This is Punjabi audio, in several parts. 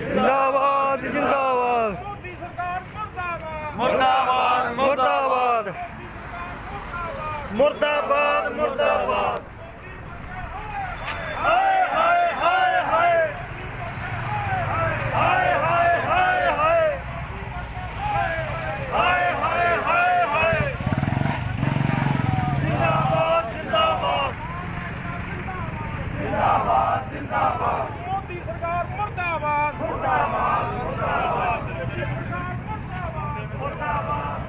ਜਿੰਦਾਬਾਦ ਜਿੰਦਾਬਾਦ। ਮੋਦੀ ਸਰਕਾਰ ਮੁਰਦਾਬਾਦ ਮੁਰਦਾਬਾਦ। ਮੁਰਦਾਬਾਦ ਮੁਰਦਾਬਾਦ। ਹਾਏ ਹਾਏ ਹਾਏ ਹਾਏ। ਹਾਏ ਹਾਏ ਹਾਏ ਹਾਏ। ਹਾਏ ਹਾਏ ਹਾਏ ਹਾਏ। ਜਿੰਦਾਬਾਦ ਜਿੰਦਾਬਾਦ। ਮੋਦੀ ਸਰਕਾਰ ਮੁਰਦਾਬਾਦ ਮੁਰਦਾਬਾਦ ਮੋਦੀ ਸਰਕਾਰ ਮੁਰਦਾਬਾਦ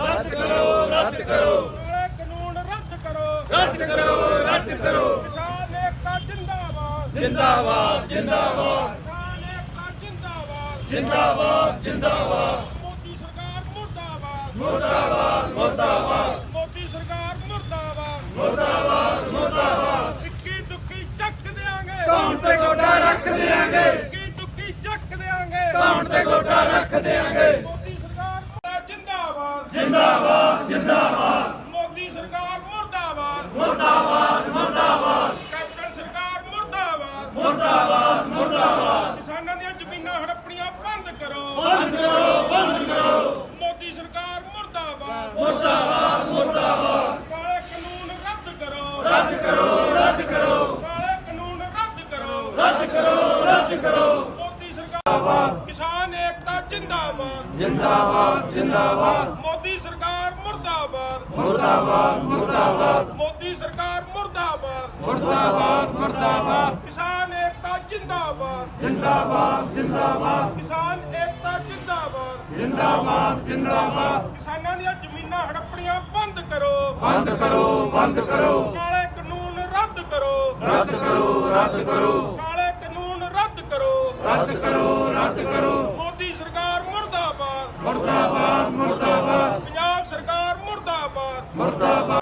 ਰੱਦ ਕਰੋ ਰੱਦ ਕਰੋ ਕਾਲੇ ਕਾਨੂੰਨ ਰੱਦ ਕਰੋ ਰੱਦ ਕਰੋ ਰੱਦ ਕਰੋ ਕਿਸਾਨ ਏਕਤਾ ਜਿੰਦਾਬਾਦ ਜਿੰਦਾਬਾਦ। ਜਿੰਦਾਬਾਦ ਕਿਸਾਨ ਏਕਤਾ ਜਿੰਦਾਬਾਦ। ਜਿੰਦਾਬਾਦ ਜਿੰਦਾਬਾਦ ਮੋਦੀ ਸਰਕਾਰ ਮੁਰਦਾਬਾਦ ਮੁਰਦਾਬਾਦ। ਮੁਰਦਾਬਾਦ ਮੋਦੀ ਸਰਕਾਰ ਮੁਰਦਾਬਾਦ। ਮੁਰਦਾਬਾਦ ਮੁਰਦਾਬਾਦ ਇੱਕੀ ਦੁੱਕੀ ਚੱਕ ਦੇਾਂਗੇ ਕੌਣ ਤੇ ਗੋਡਾ ਰੱਖ ਦੇਾਂਗੇ ਇੱਕੀ ਦੁੱਕੀ ਚੱਕ ਦੇਾਂਗੇ ਕੌਣ ਤੇ ਗੋਡਾ ਰੱਖ ਦੇਾਂਗੇ ਮੋਦੀ ਸਰਕਾਰ ਜਿੰਦਾਬਾਦ ਜਿੰਦਾਬਾਦ। ਜਿੰਦਾਬਾਦ ਮੋਦੀ ਸਰਕਾਰ ਮੁਰਦਾਬਾਦ ਮੁਰਦਾਬਾਦ ਮੁਰਦਾਬਾਦ ਕੈਪਟਨ ਸਰਕਾਰ ਮੁਰਦਾਬਾਦ ਮੁਰਦਾਬਾਦ ਮੁਰਦਾਬਾਦ ਕਿਸਾਨਾਂ ਦੀਆਂ ਜ਼ਮੀਨਾਂ ਹੜੱਪਣੀਆਂ ਬੰਦ ਕਰੋ। ਬੰਦ ਕਰੋ ਬੰਦ ਕਰੋ। ਮੋਦੀ ਸਰਕਾਰ ਮੁਰਦਾਬਾਦ। ਮੁਰਦਾਬਾਦ ਮੁਰਦਾਬਾਦ। ਕਾਲੇ ਕਾਨੂੰਨ ਰੱਦ ਕਰੋ। ਰੱਦ ਕਰੋ ਰੱਦ ਕਰੋ। ਕਾਲੇ ਕਾਨੂੰਨ ਰੱਦ ਕਰੋ। ਰੱਦ ਕਰੋ ਰੱਦ ਕਰੋ। ਮੋਦੀ ਸਰਕਾਰ ਕਿਸਾਨ ਏਕਤਾ ਜਿੰਦਾਬਾਦ। ਜਿੰਦਾਬਾਦ ਜਿੰਦਾਬਾਦ। ਮੋਦੀ ਸਰਕਾਰ ਮੁਰਦਾਬਾਦ। ਮੁਰਦਾਬਾਦ ਮੁਰਦਾਬਾਦ। ਮੋਦੀ ਸਰਕਾਰ ਮੁਰਦਾਬਾਦ। ਮੁਰਦਾਬਾਦ ਮੁਰਦਾਬਾਦ। ਕਿਸਾਨ ਏਕਤਾ ਜਿੰਦਾਬਾਦ। ਜਿੰਦਾਬਾਦ ਜਿੰਦਾਬਾਦ। ਕਿਸਾਨ ਜਿੰਦਾਬਾਦ ਜਿੰਦਾਬਾਦ। ਕਿਸਾਨਾਂ ਦੀਆਂ ਜ਼ਮੀਨਾਂ ਹੜੱਪਣੀਆਂ ਬੰਦ ਕਰੋ। ਬੰਦ ਕਰੋ ਬੰਦ ਕਰੋ। ਕਾਲੇ ਕਾਨੂੰਨ ਰੱਦ ਕਰੋ। ਰੱਦ ਕਰੋ ਰੱਦ ਕਰੋ। ਕਾਲੇ ਕਾਨੂੰਨ ਰੱਦ ਕਰੋ। ਰੱਦ ਕਰੋ ਰੱਦ ਕਰੋ। ਮੋਦੀ ਸਰਕਾਰ ਮੁਰਦਾਬਾਦ। ਮੁਰਦਾਬਾਦ ਮੁਰਦਾਬਾਦ। ਪੰਜਾਬ ਸਰਕਾਰ ਮੁਰਦਾਬਾਦ। ਮੁਰਦਾਬਾਦ।